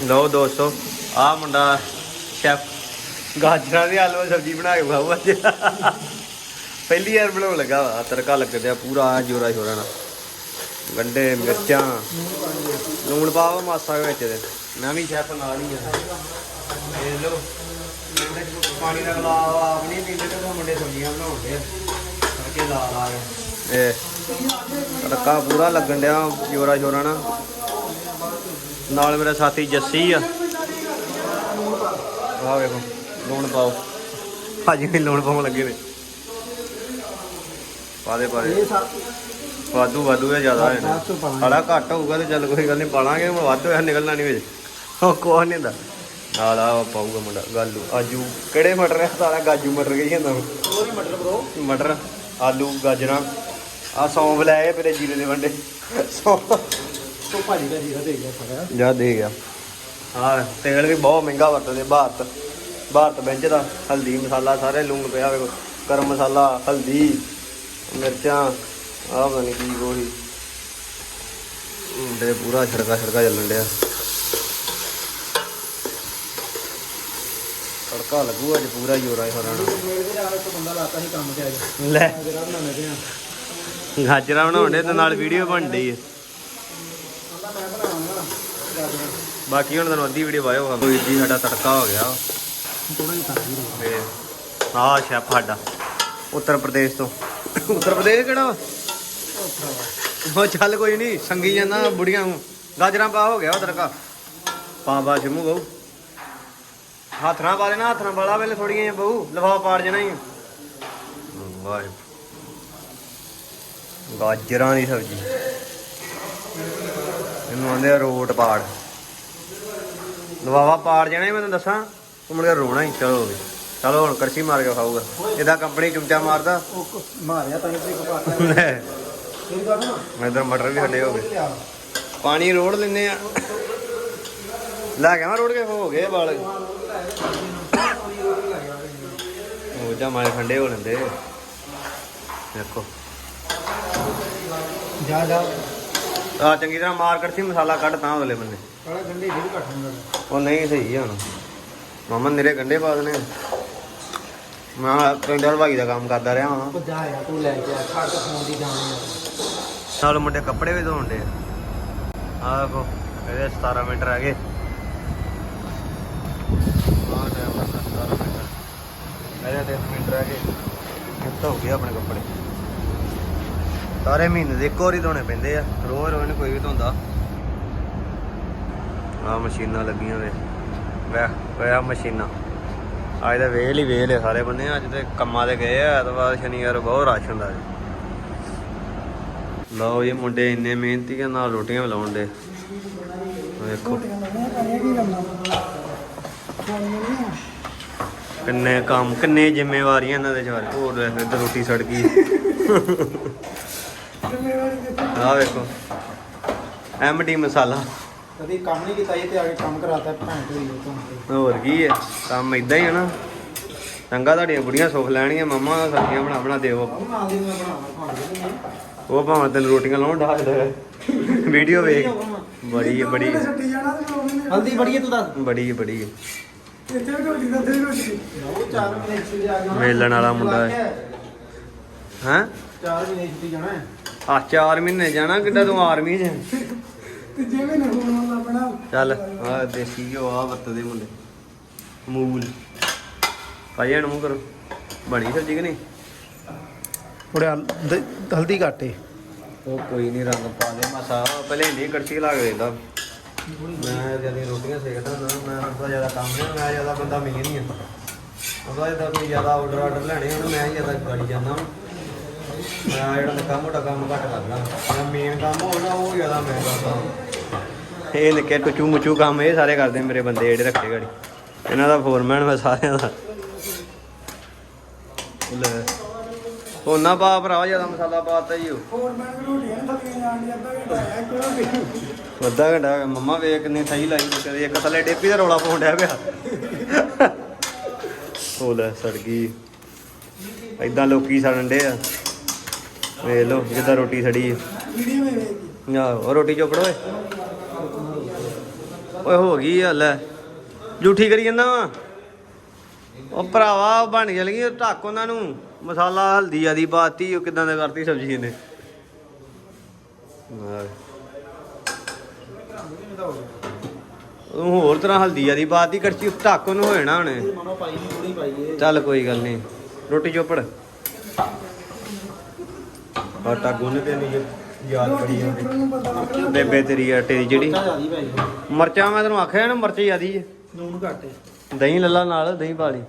ਲਓ ਦੋਸਤੋ ਆ ਮੁੰਡਾ ਸ਼ੈਫ ਗਾਜਰਾਂ ਦੇ ਆਲੂ ਦੀ ਸਬਜ਼ੀ ਬਣਾ ਕੇ ਖਾਊ ਅੱਜ। ਪਹਿਲੀ ਵਾਰ ਬਣਾਉਣ ਲੱਗਾ ਵਾ, ਤੜਕਾ ਲੱਗਦਿਆ ਪੂਰਾ ਜੋਰਾ ਸ਼ੋਰਾ ਨਾਲ। ਗੰਡੇ, ਮਿਰਚਾਂ, ਲੂਣ ਪਾਵਾ ਮਾਸਾ ਕੁ ਵਿੱਚ ਦੇ ਮੈਂ ਵੀ ਸ਼ੈਫ ਨਾਲ ਹੀ ਆ। ਇਹ ਲੋ ਪਾਣੀ ਦਾ ਗਲਾਸ ਆਪ ਨਹੀਂ ਪੀਂਦੇ ਤੇ ਉਹ ਮੁੰਡੇ ਸਬਜ਼ੀਆਂ ਬਣਾਉਂਦੇ ਆ। ਕਰਕੇ ਲਾ ਲਾ ਕੇ ਇਹ ਤੜਕਾ ਪੂਰਾ ਲੱਗਣ ਡਿਆ, ਜੋਰਾ ਸ਼ੋਰਾ ਨਾਲ। ਨਾਲ ਮੇਰਾ ਸਾਥੀ ਜੱਸੀ ਆ। ਆਹ ਵੇਖੋ ਲੂਣ ਪਾਓ। ਭਾਜੀ ਵੀ ਲੂਣ ਪਾਉਣ ਲੱਗੇ ਨੇ। ਪਾ ਦੇ ਪਾ ਦੇ ਵਾਧੂ ਵਾਧੂ ਹੈ ਜ਼ਿਆਦਾ ਹੈ ਸਾਲਾ ਘੱਟ ਹੋਊਗਾ ਤੇ ਚੱਲ ਕੋਈ ਗੱਲ ਨਹੀਂ ਪਾਲਾਂਗੇ ਹੁਣ ਵੱਧ ਹੋਇਆ ਨਿਕਲਣਾ ਨਹੀਂ ਵਿੱਚ ਉਹ ਕੋਹ ਨਹੀਂ ਹੁੰਦਾ। ਨਾਲ ਆ ਪਾਊਗਾ ਮੁੰਡਾ ਗਾਲੂ ਆਜੂ। ਕਿਹੜੇ ਮਟਰ ਹੈ ਸਾਲਾ ਗਾਜੂ ਮਟਰ ਕਹੀ ਜਾਂਦਾ ਉਹੀ ਮਟਰ ਬ్రో ਮਟਰ ਆਲੂ ਗਾਜਰਾਂ। ਆ ਸੌਂਫ ਲੈ ਆਏ ਮੇਰੇ ਜੀਰੇ ਦੇ ਵੰਡੇ। ਸੌਂਫ ਤੋਂ ਭਾਜੀ ਦਾ ਜੀਰਾ ਦੇ ਗਿਆ ਫੜਿਆ ਜਾ ਦੇ ਗਿਆ। ਹਾਂ ਤੇਲ ਵੀ ਬਹੁਤ ਮਹਿੰਗਾ ਵਰਤਦੇ ਭਾਰਤ। ਭਾਰਤ ਬੈਂਚ ਦਾ ਹਲਦੀ ਮਸਾਲਾ ਸਾਰੇ ਲੂਣ ਪਿਆ ਵੇਖੋ। ਗਰਮ ਮਸਾਲਾ ਹਲਦੀ ਮਿਰਚਾਂ ਆਹ ਪਤਾ ਨਹੀਂ ਕੀ ਕੋਈ ਪੂਰਾ ਛੜਕਾ ਛੜਕਾ ਚੱਲਣ ਡਿਆ। ਤੜਕਾ ਲੱਗੂ ਅੱਜ ਪੂਰਾ ਜੋਰਾ ਹੀ ਹਰਾਣਾ ਮੇਰੇ ਦੇ ਨਾਲ ਇੱਕ ਬੰਦਾ ਲਾਤਾ ਸੀ ਕੰਮ ਤੇ ਅੱਜ ਲੈ। ਤੇ ਗਾਜਰਾਂ ਬਣਾਉਂਦੇ ਤੇ ਨਾਲ ਵੀਡੀਓ ਬਣ ਹੈ ਕਹਿੰਦਾ ਮੈਂ ਬਣਾਵਾਂਗਾ ਗਾਜਰਾਂ ਬਾਕੀ ਹੁਣ ਤੁਹਾਨੂੰ ਅੱਧੀ ਵੀਡੀਓ ਵਾਇਓ ਕੋਈ ਜੀ ਸਾਡਾ ਤੜਕਾ ਹੋ ਗਿਆ। ਥੋੜਾ ਜਿਹਾ ਕਰ ਦੀ ਤੇ ਸ਼ੈਫ ਸਾਡਾ, ਉੱਤਰ ਪ੍ਰਦੇਸ਼ ਤੋਂ। ਉੱਤਰ ਪ੍ਰਦੇਸ਼ ਕਿਹੜਾ ਉਹ ਚੱਲ ਕੋਈ ਨਹੀਂ ਸੰਗੀ ਜਾਂਦਾ ਬੁੜੀਆਂ ਨੂੰ। ਗਾਜਰਾਂ ਪਾ ਹੋ ਗਿਆ ਤੜਕਾ। ਪਾ ਪਾ ਸ਼ਮੂ ਬਹੁ ਹੱਥ ਨਾਲ ਪਾ ਦੇਣਾ ਹੱਥ ਨਾਲ ਵਾਲਾ ਵੇਲੇ ਥੋੜੀਆਂ ਜਿਹੀਆਂ ਬਹੂ ਲਫਾਫਾ ਪਾੜ ਜਾਣਾ ਹੀ ਵਾਹ ਗਾਜਰਾਂ ਦੀ ਸਬਜ਼ੀ। ਇਹਨੂੰ ਆਂਦੇ ਆ ਰੋਟ ਪਾੜ। ਲਵਾਵਾ ਪਾੜ ਜਾਣਾ ਹੀ ਮੈਂ ਤੁਹਾਨੂੰ ਦੱਸਾਂ। ਤੂੰ ਮੁੜ ਕੇ ਰੋਣਾ ਹੀ ਚਲੋ ਵੀ। ਚਲੋ ਹੁਣ ਕਰਸੀ ਮਾਰ ਕੇ ਖਾਊਗਾ ਇਹਦਾ ਕੰਪਨੀ ਚੁੰਚਾ ਮਾਰਦਾ। ਉਹ ਕ- ਮਾਰਿਆ ਤਾਂ ਪਾਤਾ ਇਧਰ ਮਟਰ ਵੀ ਹੱਲੇ ਹੋ ਗਏ। ਲਿਆ। ਪਾਣੀ ਰੋੜ ਲੈਨੇ ਆ। ਲੈ ਕੇ ਮੈਂ ਰੋੜ ਕੇ ਹੋ ਗਏ ਵਾਲ। ਉਹ ਜਾ ਮਾਰੇ ਠੰਡੇ ਹੋ ਲੈਂਦੇ। ਦੇਖੋ। ਜਾ ਜਾ। ਆ ਚੰਗੀ ਤਰ੍ਹਾਂ ਮਾਰ ਕਰਸੀ ਮਸਾਲਾ ਕੱਢ ਤਾਂ ਉਹਲੇ ਬੰਨੇ। ਕਾਲਾ ਗੰਡੇ ਜਿਹੜੀ ਘੱਟ ਹੁੰਦਾ ਉਹ ਨਹੀਂ ਸਹੀ ਆ ਹੁਣ। ਮਾਮਾ ਨੇਰੇ ਗੰਡੇ ਪਾ ਦਨੇ ਮੈਂ ਪਿੰਡ ਹਲਵਾਈ ਦਾ ਕੰਮ ਕਰਦਾ ਰਿਹਾ ਹਾਂ ਜਾ ਤੂੰ ਲੈ ਕੇ ਆ ਖੜ ਕੇ ਫੋਨ ਦੀ ਜਾਣੀ ਆ। ਨਾਲ ਮੁੰਡੇ ਕੱਪੜੇ ਵੀ ਧੋਣ ਦੇ ਆਹ ਦੇਖੋ ਇਹਦੇ 17 ਮਿੰਟ ਰਹਿ ਗਏ ਆਹ ਟਾਈਮ ਦਾ 17 ਮਿੰਟ ਇਹਦੇ 10 ਮਿੰਟ ਰਹਿ ਗਏ ਕਿੱਥੋਂ ਹੋ ਗਏ ਆਪਣੇ ਕੱਪੜੇ। ਸਾਰੇ ਮਹੀਨੇ ਦੇ ਇੱਕੋ ਵਾਰੀ ਧੋਣੇ ਪੈਂਦੇ ਆ। ਰੋਜ਼ ਰੋਜ਼ ਨੀ ਕੋਈ ਵੀ ਧੋਂਦਾ। ਆ ਮਸ਼ੀਨਾਂ ਲੱਗੀਆਂ ਵੇ। ਵੇ ਪਿਆ ਮਸ਼ੀਨਾਂ। ਅੱਜ ਤਾਂ ਵੇਲ ਹੀ ਵੇਲ ਹੈ ਸਾਰੇ ਬੰਦੇ ਅੱਜ ਤੇ ਕੰਮਾਂ ਤੇ ਗਏ ਆ ਐਤਵਾਰ ਸ਼ਨੀਵਾਰ ਬਹੁਤ ਰਸ਼ ਹੁੰਦਾ ਜੀ। ਲਓ ਇਹ ਮੁੰਡੇ ਇੰਨੇ ਮਿਹਨਤੀ ਆ ਨਾਲ ਰੋਟੀਆਂ ਵੀ ਲਾਉਣ ਦੇ। ਵੇਖੋ। ਕਿੰਨੇ ਕੰਮ ਕਿੰਨੇ ਜ਼ਿੰਮੇਵਾਰੀਆਂ ਇਹਨਾਂ ਦੇ ਚਾਰ ਹੋਰ ਵੇਖ, ਇੱਧਰ ਰੋਟੀ ਸੜ ਗਈ। ਆਹ ਵੇਖੋ। ਐਮਡੀ ਮਸਾਲਾ। ਕਦੀ ਕੰਮ ਨਹੀਂ ਕੀਤਾ ਇਹ ਤੇ ਆ ਕੇ ਕੰਮ ਕਰਾਤਾ ਭੈਣ ਢੋਈ ਤੋਂ। ਹੋਰ ਕੀ ਹੈ? ਕੰਮ ਇਦਾਂ ਹੀ ਹੈ ਨਾ। ਚੰਗਾ ਤੁਹਾਡੀਆਂ ਬੁੜੀਆਂ ਸੁੱਖ ਲੈਣਗੀਆਂ ਮੰਮਾ ਸਬਜ਼ੀਆਂ ਬਣਾ ਬਣਾ ਦਿਓ। ਉਹ ਨਾਲ ਦੀ ਮੈਂ ਬਣਾਵਾਂ ਉਹ ਭਾਵੇਂ ਤੈਨੂੰ ਰੋਟੀਆਂ ਲਾਉਣ ਢਾਲਦਾ ਵੀਡੀਓ ਵੇਖ। ਬੜੀ ਹੈ ਬੜੀ ਹੈ, ਹਲਦੀ ਬੜੀ ਹੈ ਤੂੰ ਦੱਸ। ਬੜੀ ਹੈ, ਬੜੀ ਹੈ। ਉਹ ਚਾਰ ਮਹੀਨੇ ਛੁੱਟੀ ਆ ਗਿਆ ਵੇਲਣ ਵਾਲਾ ਮੁੰਡਾ ਹੈ। ਹੈਂ? ਚਾਰ ਮਹੀਨੇ ਛੁੱਟੀ ਜਾਣਾ ਹੈ। ਆ 4 ਮਹੀਨੇ ਜਾਣਾ ਕਿੱਡਾ ਤੂੰ ਆਰਮੀ 'ਚ? ਚੱਲ ਆ ਦੇਸੀ ਘਿਓ ਆ ਵਰਤਦੇ ਮੁੰਡੇ। ਮੂਲ ਭਾਈ ਇਹਨੂੰ ਕਰੋ। ਬਣੀ ਸਬਜ਼ੀ ਕਿ ਨਹੀਂ? ਥੋੜੇ ਹਲਦੀ ਘਾਟੇ ਉਹ ਕੋਈ ਨਹੀਂ ਰੰਗ ਪਾ ਦੇ ਮਸਾ। ਪਹਿਲੇ ਨਹੀਂ ਕੜਛੀ ਲਾ ਕੇ ਦਿੰਦਾ। ਮੈਂ ਜਦੀ ਰੋਟੀਆਂ ਸੇਕਦਾ ਨਾ ਮੈਂ ਉਹਦਾ ਜ਼ਿਆਦਾ ਕੰਮ ਨਹੀਂ ਮੈਂ ਜ਼ਿਆਦਾ ਬੰਦਾ ਮਿਲ ਨਹੀਂ ਆ ਉਹਦਾ ਜਿੱਦਾਂ ਕੋਈ ਜ਼ਿਆਦਾ ਆਰਡਰ ਆਰਡਰ ਲੈਣੇ ਹੁਣ ਮੈਂ ਹੀ ਜ਼ਿਆਦਾ ਗਾੜੀ ਜਾਂਦਾ। ਮੈਂ ਜਿਹੜਾ ਨਿੱਕਾ ਮੋਟਾ ਕੰਮ ਘੱਟ ਕਰਦਾ। ਜਿਹੜਾ ਮੇਨ ਕੰਮ ਹੋਣਾ ਉਹ ਜ਼ਿਆਦਾ ਮੈਂ ਕਰਦਾ। ਇਹ ਨਿੱਕੇ ਟੁਚੂ ਮੁਚੂ ਕੰਮ ਇਹ ਸਾਰੇ ਕਰਦੇ ਮੇਰੇ ਬੰਦੇ ਜਿਹੜੇ ਰੱਖੇ ਗਾੜੀ। ਇਹਨਾਂ ਦਾ ਫੋਰਮੈਨ ਮੈਂ ਸਾਰਿਆਂ ਦਾ। ਲੈ। ਉਹਨਾਂ ਪਾ ਭਰਾ ਜ਼ਿਆਦਾ ਮਸਾਲਾ ਪਾਤਾ ਹੀ ਉਹ ਅੱਧਾ ਘੰਟਾ। ਮੰਮਾ ਵੇਖ ਕਿੰਨੀ ਸਹੀ ਲਾਈ ਕਦੇ ਇੱਕ ਥੱਲੇ ਡੇਪੀ ਦਾ ਰੌਲਾ ਪਾਉਣ ਡਿਆ ਪਿਆ। ਉਹ ਲੈ ਸੜ ਗਈ। ਐਦਾਂ ਲੋਕੀ ਸੜਨ ਡੇ ਆ। ਵੇਖ ਲੋ ਜਿੱਦਾਂ ਰੋਟੀ ਸੜੀ ਆ ਆਹੋ, ਰੋਟੀ ਚੋਪੜ ਓਏ। ਓਏ ਹੋ ਗਈ ਆ ਲੈ ਕਰੀ ਜਾਂਦਾ ਵਾ। ਉਹ ਭਰਾਵਾ ਬਣ ਗਈ ਢੱਕ ਉਹਨਾਂ ਨੂੰ। ਮਸਾਲਾ ਹਲਦੀ ਆਦੀ ਪਾਤੀ ਉਹ ਕਿਦਾਂ ਦਾ ਕਰਤੀ ਸਬਜ਼ੀ ਇਹਨੇ। ਉਹ ਹੋਰ ਤਰ੍ਹਾਂ ਹਲਦੀ ਆਦੀ ਪਾਤੀ ਕੜਛੀ ਢੱਕ ਉਹਨੂੰ ਹੋ ਜਾਣਾ ਹੁਣੇ। ਚੱਲ ਕੋਈ ਗੱਲ ਨਹੀਂ ਰੋਟੀ ਚੋਪੜ। ਆਟਾ ਗੁੰਨ ਤੇ ਨਹੀਂ ਯਾਦ ਕਰੀ ਜਾਂਦੇ। ਬੇਬੇ ਤੇਰੀ ਆਟੇ ਦੀ ਜਿਹੜੀ। ਮਰਚਾਂ ਮੈਂ ਤੈਨੂੰ ਆਖਿਆ ਨਾ ਮਰਚ ਜਿਆਦੀ ਹੈ ਨੂਨ ਘੱਟ ਹੈ ਦਹੀਂ ਲੱਲਾ ਨਾਲ ਦਹੀਂ ਪਾ ਲਈ।